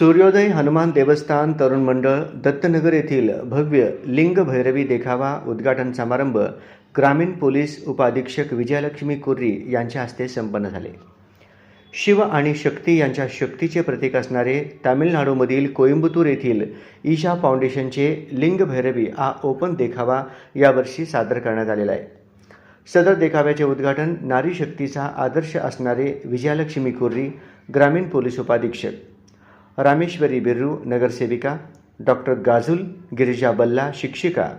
सूर्योदय हनुमान देवस्थान तरुण मंडळ दत्तनगर येथील भव्य लिंग भैरवी देखावा उद्घाटन समारंभ ग्रामीण पोलीस उपाधीक्षक विजयलक्ष्मी कुर्री यांच्या हस्ते संपन्न झाले. शिव आणि शक्ती यांच्या शक्तीचे प्रतीक असणारे तामिळनाडूमधील कोइंबतूर येथील ईशा फाउंडेशनचे लिंग भैरवी हा ओपन देखावा यावर्षी सादर करण्यात आलेला आहे. सदर देखाव्याचे उद्घाटन नारी शक्तीचा आदर्श असणारे विजयालक्ष्मी कुर्री ग्रामीण पोलीस उपाधीक्षक रामेश्वरी बिर्रू नगरसेविका डॉक्टर गाझुल गिरिजा बल्ला शिक्षिका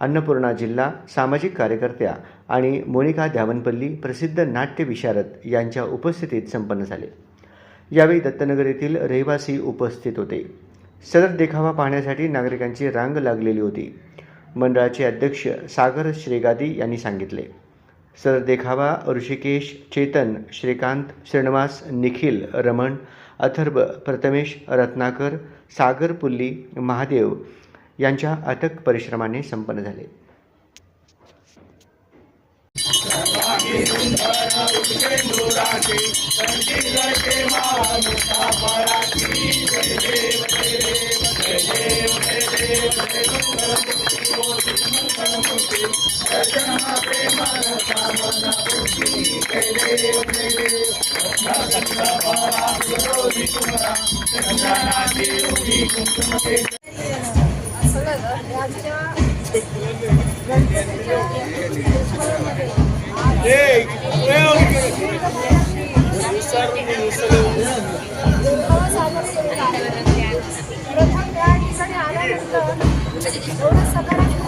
अन्नपूर्णा जिल्हा सामाजिक कार्यकर्त्या आणि मोनिका ध्यावनपल्ली प्रसिद्ध नाट्य विशारद यांच्या उपस्थितीत संपन्न झाले. यावेळी दत्तनगर येथील रहिवासी उपस्थित होते. सदर देखावा पाहण्यासाठी नागरिकांची रांग लागलेली होती. मंडळाचे अध्यक्ष सागर श्रीगादी यांनी सांगितले. सर देखावा ऋषिकेश चेतन श्रीकांत श्रीनिवास निखिल रमण अथर्व प्रथमेश रत्नाकर सागर पुल्ली महादेव यांच्या अथक परिश्रमाने संपन्न झाले. प्रथम त्या ठिकाणी आल्यानंतर एवढं सगळं